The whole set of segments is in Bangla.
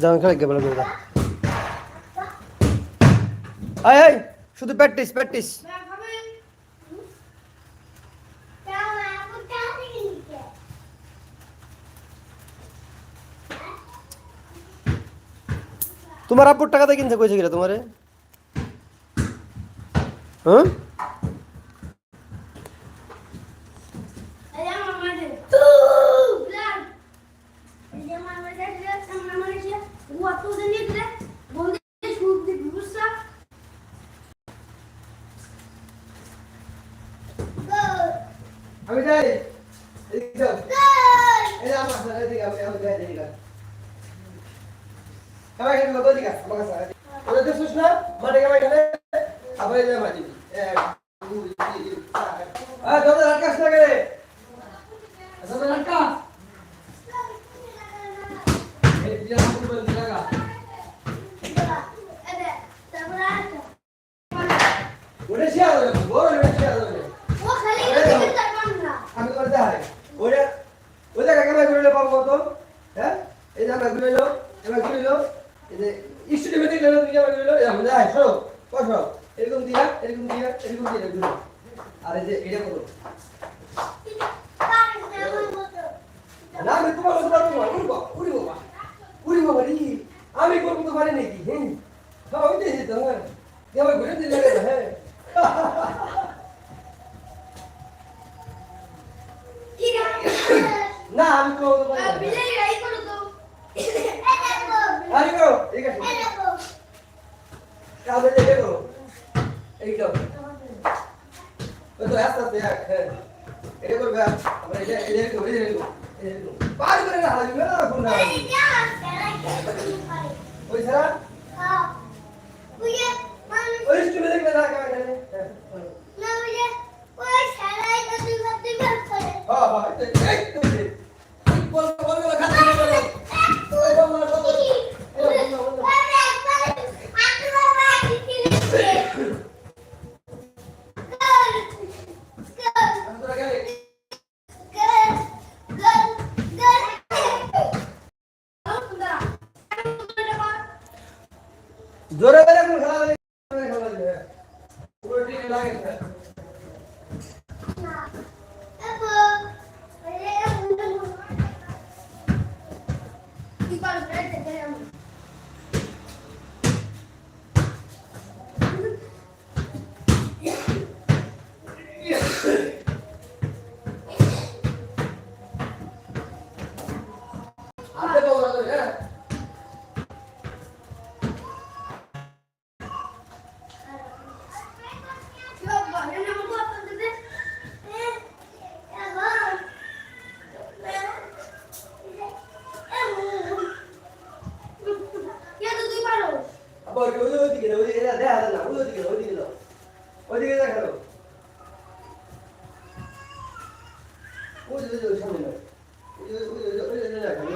যেমন খেলে গেবলা করে আয় আয় শুধু প্র্যাকটিস প্র্যাকটিস তোমার আপুর টাকাতে কিনছে, কইছে কিরা তোমারে? হ্যাঁ? আমি যাই এদিকে যাও এই যে আমার এদিকে আমি আমি যাই এদিকে কামাই খেতে কত দিকা আমার কাছে ওদের দেখছিস না মাঠে কামাই খেলে আবার এই যে মাটি এক দুই তিন চার আয় তোদের আটকাস না গেলে তোদের আটকাস এই বিয়া শুরু করে দিলাগা ওরে বড় ওরে আমি তোমার দেখাই ওরে ওই জায়গা কামাই করলে পাবো কত হ্যাঁ এই আমরা ঘুরে এলো এবার ঘুরে এলো এই যে স্টুডিও দেখলে তুমি যাবে ঘুরে এলো এরকম দেখাই সরো বসো এরকম দিয়া এরকম দিয়া এরকম দিয়া ঘুরে আর এই যে এটা করো না আমি তোমার কথা না উড়ি বাবা উড়ি বাবা উড়ি বাবা রে আমি করব তো পারি নাকি হ্যাঁ হ্যাঁ ওই যে তো এবার ঘুরে দিলে হ্যাঁ না আমি করব তো আরে করো ঠিক আছে তাহলে যে করো এইটা তো আস্তে আস্তে হ্যাঁ এটা করবে আমরা এটা এটা একটু এটা একটু পার করে না হালি না ফোন না ওই ছাড়া やめろ。ওই যে ওই সামনে না ওই যে ওই যে ওই যে দেখাল আমি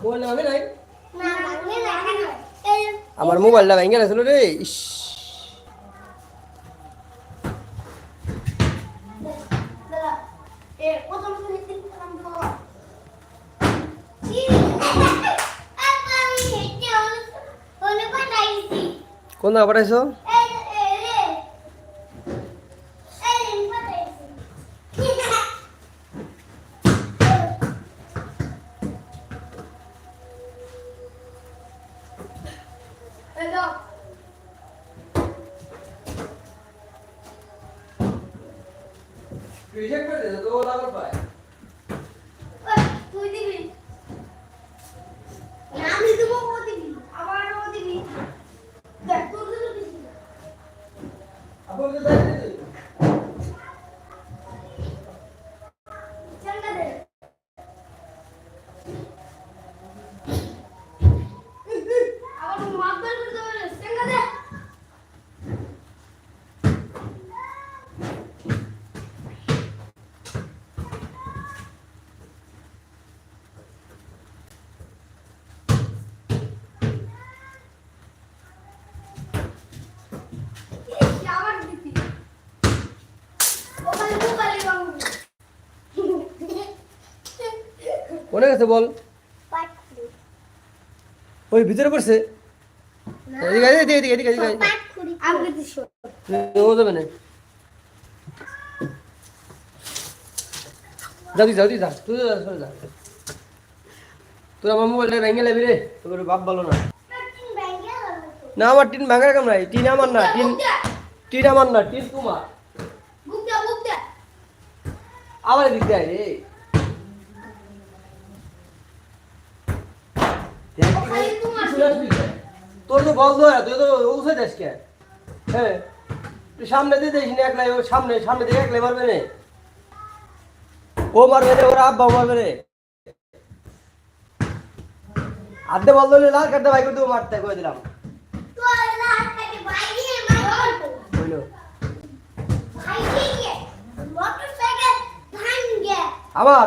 মোবাইল নামে নাই আমার মোবাইলটা ভেঙে গেছিল রে ইস কোন জায়গা পাঠাইছো রিজেক্ট করে দে তো ও লাগল পায় তুই দিবি আমি দেবো ও দিবি আবার ও দিবি দেখ তোর দিবি আপনি তো যাই দিবি মনে গেছে বল? ওই ভিতরে পড়ছে? এদিকে আয়, এদিকে এদিকে এদিকে এদিকে আয়। ও যাবে না যা তুই যা তুই যা তুই যা তোর আমার মোবাইলটা ভেঙে নেবি রে তোর বাপ ভালো না। না আমার টিন ভাঙার কাম নাই টিন আমার না টিন টিন আমার না টিন তোমার। বুক দে বুক দে। দেয় রে খালি তোমার তোর তো বন্ধ হয় তুই তো উঠে যাস কে? হ্যাঁ তুই সামনে দিয়ে দেখিস না একলাই সামনে সামনে দিয়ে একলাই মারবে রে ও মারবে রে ওর আব্বা মারবে রে আধে বল দিলে লাল কাটতে ভাই করতে মারতে কয়ে দিলাম। মোটরসাইকেল আমার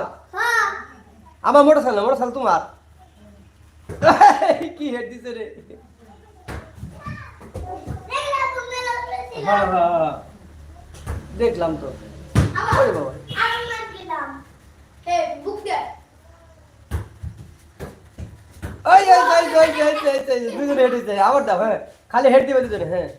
আমার মোটর সাইকেল মোটর সাইকেল তোমার কি হেড দিছে রে। হ্যাঁ হ্যাঁ হ্যাঁ। দেখলাম তো। ওরে বাবা। আমি মার দিলাম এ বুক দে। ওই ওই ওই ওই ওই ওই ওই দুজনে হেড দিছে আবার দাও হ্যাঁ। খালি হেড দিবে দুজনে হ্যাঁ।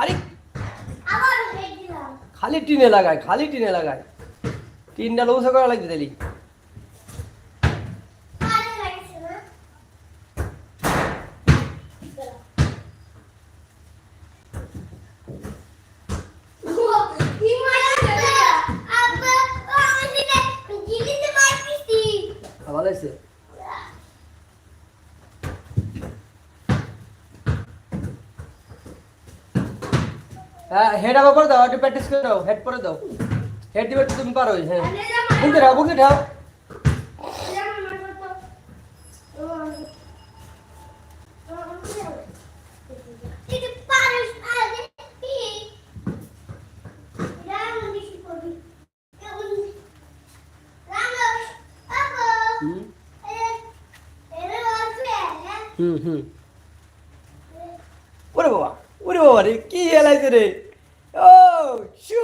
আরে। আবার হেড দিলাম। খালি টিনে লাগায় খালি টিনে লাগায়। টিনটা লৌসা করা লাগছে তাহলে ভালো হেড আবার করে দাও একটু প্র্যাকটিস করে দাও হেড পরে দাও হেড দিবে তো তুমি পারো হ্যাঁ। বুঝতে ঠাও বুঝতে ঠাও হুম। হুম ওরে বাবা ওরে বাবা রে কি এলাইছে রে? শু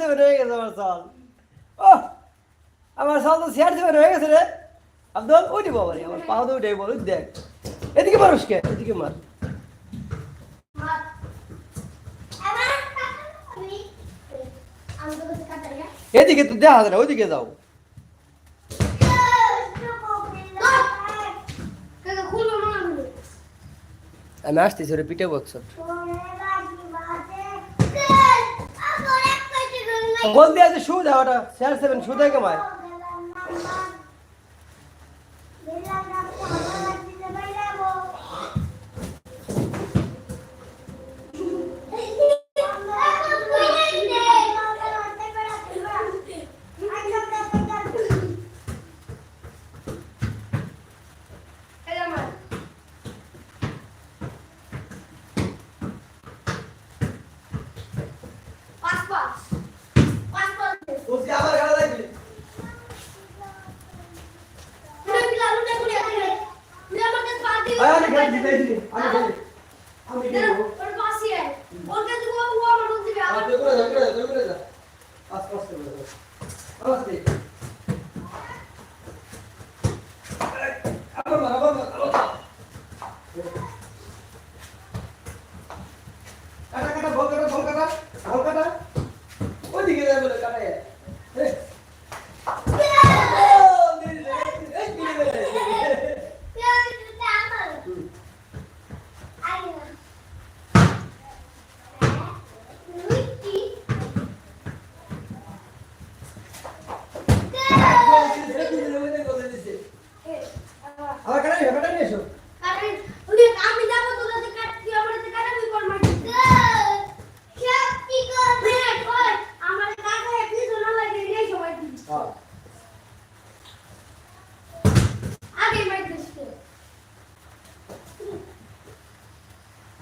সেভেন হয়ে গেছে আমার ও আমার সাল তো সিআর সেভেন হয়ে গেছে রে। আব্দুল ওই রে বাবা রে, আমার পাও তো উঠে বল, দেখ। এদিকে মানুষ কে এদিকে মার। এদিকে তো দেখা না, ওইদিকে যাও। আমি আসতেছি ওরে পিঠে বকছ বলতে আছে শু দেওয়াটা। স্যার সেভেন শু দেয় কেমায়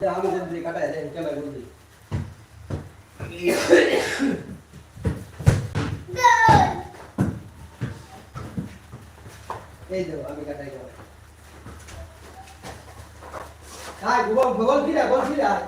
আমি যদি কাটা দেন কেমন বলছি এই দেখো আমি কাটাই গেলাম আয় গোবল গোবল ফিরা বল ফিরা আগে